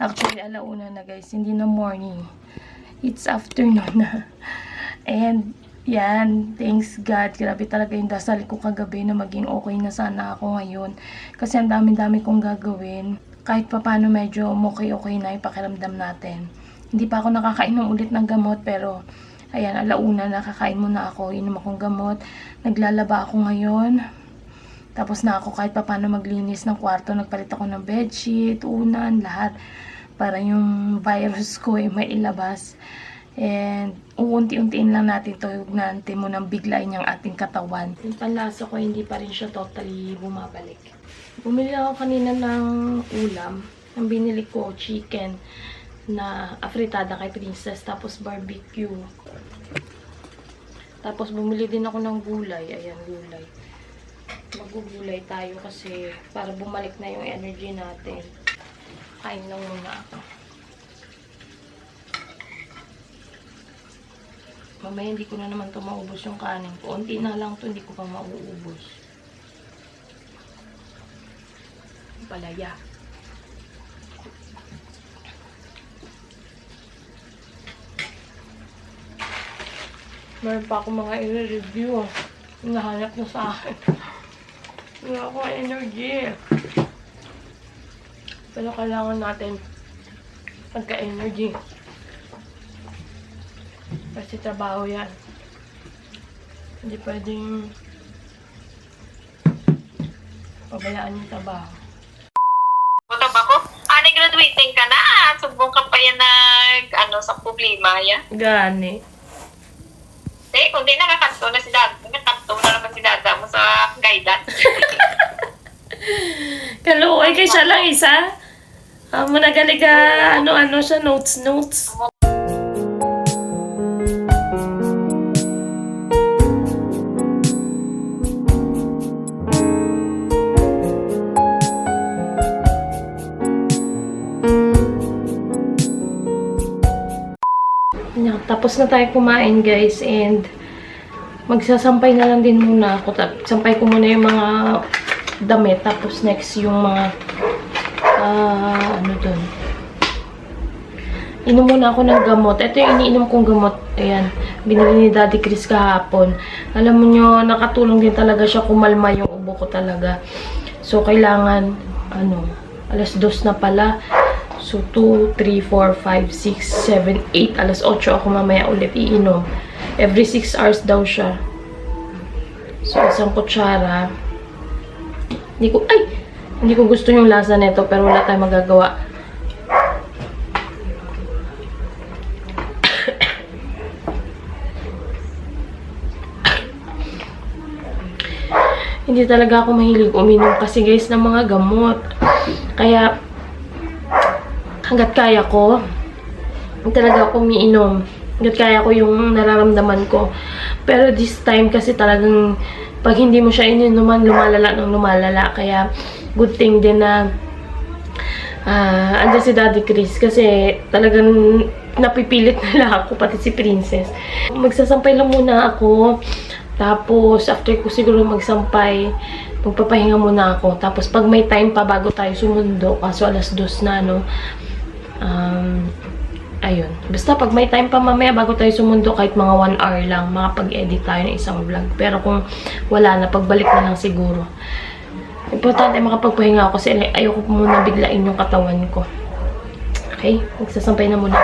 Actually, alauna na guys. Hindi na morning. It's afternoon na. And, yan. Thanks God. Grabe talaga yung dasal ko kagabi na maging okay na sana ako ngayon. Kasi ang dami-dami kong gagawin. Kahit pa paano medyo okay-okay na yung pakiramdam natin. Hindi pa ako nakakainom ulit ng gamot pero ayan, alauna nakakain muna ako. Inom akong gamot. Naglalaba ako ngayon. Tapos na ako kahit pa paano maglinis ng kwarto. Nagpalit ako ng bedsheet, unan, lahat. Para yung virus ko ay mailabas. And uunti-untiin lang natin to natin mo nang biglain yung ating katawan. Yung panlasa ko hindi pa rin siya totally bumabalik. Bumili ako kanina ng ulam. Ang binili ko, chicken na afritada kay Princess. Tapos barbecue. Tapos bumili din ako ng gulay. Ayan, gulay magugulay tayo kasi para bumalik na yung energy natin. Kain lang muna ako. Mamaya hindi ko na naman to maubos yung kanin ko. Unti na lang to hindi ko pa mauubos. Palaya. Meron pa ako mga i-review. Nahanap na sa akin. Wala akong energy. Pero kailangan natin pagka-energy. Kasi trabaho yan. Hindi pwedeng pabayaan yung trabaho. Puta ba ko? Ah, graduating ka na. Subong ka pa yan nag, ano, sa problema, ya. Gani. Eh, kung di nakakanto na si Dada, nakakanto na naman si Dada mo sa guidance. Kaluoy kay siya lang isa. Ah, managaliga ano-ano siya, notes-notes. Yeah, tapos na tayo kumain guys and magsasampay na lang din muna ako. Sampay ko muna yung mga damit tapos next yung mga ah, ano dun. Inom muna ako ng gamot. Ito yung iniinom kong gamot. Ayan. Binili ni Daddy Chris kahapon. Alam mo nyo, nakatulong din talaga siya kumalma yung ubo ko talaga. So, kailangan, ano, alas dos na pala. So, 2, 3, 4, 5, 6, 7, 8. Alas 8 ako mamaya ulit iinom. Every 6 hours daw siya. So, isang kutsara. Hindi ko, ay! Hindi ko gusto yung lasa nito, pero wala tayong magagawa. Hindi talaga ako mahilig uminom kasi guys ng mga gamot. Kaya, hanggat kaya ko, talaga ako umiinom. Hanggat kaya ko yung nararamdaman ko. Pero this time kasi talagang pag hindi mo siya ininuman, lumalala ng lumalala. Kaya good thing din na ah andyan si Daddy Chris kasi talagang napipilit na lang ako, pati si Princess. Magsasampay lang muna ako. Tapos, after ko siguro magsampay, magpapahinga muna ako. Tapos, pag may time pa bago tayo sumundo, kaso alas dos na, no? Um, ayun. Basta pag may time pa mamaya bago tayo sumundo, kahit mga 1 hour lang, makapag-edit tayo ng isang vlog. Pero kung wala na, pagbalik na lang siguro. Importante makapagpahinga ako kasi ayoko muna biglain yung katawan ko. Okay? Magsasampay na muna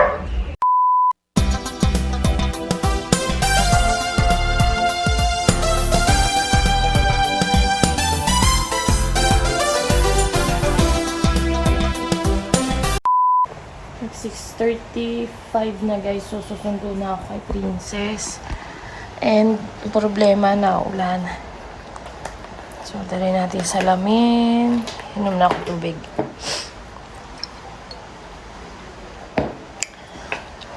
6.35 na guys, so susundo na ako kay Princess. And problema na ulan. So, dali natin sa salamin. Inom na ako tubig.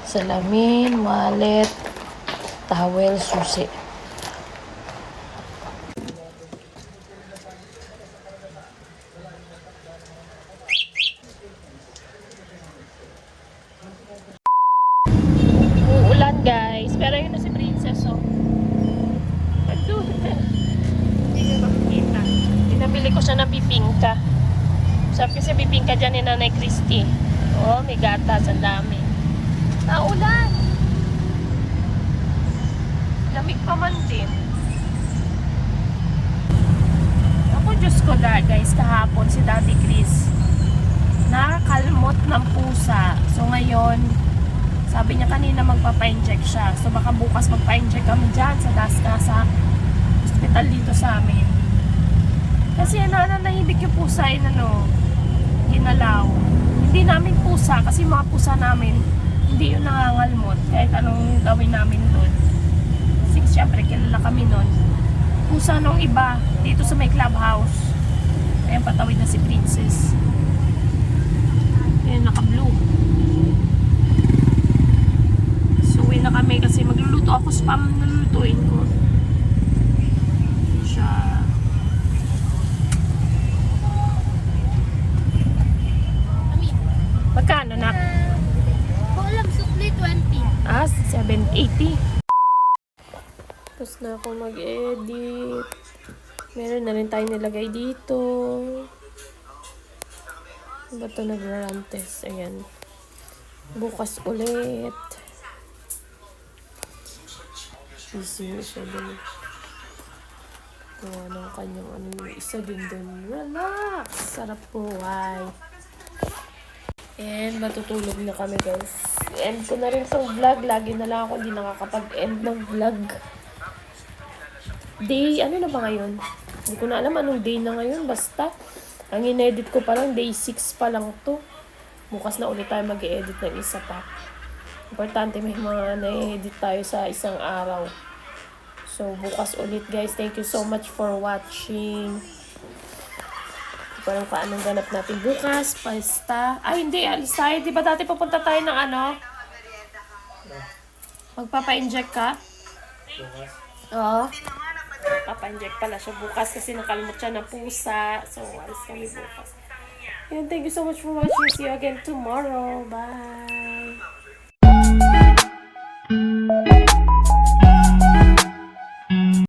Salamin, wallet, towel, susi. guys. Pero yun na si Princess, oh. Pagduhan. Hindi nyo makikita. Pinabili ko siya ng pipingka. Sabi kasi pipingka dyan ni Nanay Christy. Oh, may gatas. Ang dami. Naulan! Lamig pa man din. Ako, Diyos ko guys, kahapon si Daddy Chris nakakalmot ng pusa. So, ngayon, sabi niya kanina magpapa-inject siya. So baka bukas magpa-inject kami dyan sa DASCA sa hospital dito sa amin. Kasi ano, nanahimik yung pusa in ano, ginalaw. Hindi namin pusa kasi mga pusa namin hindi yun nangangalmot kahit anong gawin namin doon. Kasi syempre kilala kami nun. Pusa nung iba dito sa may clubhouse. Ayan patawid na si Princess. Ayan naka-blue. So, uwi na kami kasi magluluto ako spam na lulutuin ko. Siya. Magkano na? Kulang sukli 20. Ah, 780. Tapos na ako mag-edit. Meron na rin tayo nilagay dito. Ano Ba ito nag-run test? Ayan. Bukas ulit. Busy mo siya dun. Gawa ng kanyang ano yung isa din dun. Relax! Sarap buhay. And matutulog na kami guys. End ko na rin sa vlog. Lagi na lang ako hindi nakakapag-end ng vlog. Day, ano na ba ngayon? Hindi ko na alam anong day na ngayon. Basta, ang inedit ko pa lang, day 6 pa lang to. Bukas na ulit tayo mag-edit ng isa pa. Importante may mga na-edit tayo sa isang araw. So, bukas ulit guys. Thank you so much for watching. Ko alam kung anong ganap natin bukas. Pasta. Ay, hindi. Alis tayo. Di ba dati pupunta tayo ng ano? Magpapa-inject ka? Oo. Papa-inject pala siya bukas kasi nakalimot siya ng pusa. So, alis kami bukas. And thank you so much for watching. See you again tomorrow. Bye!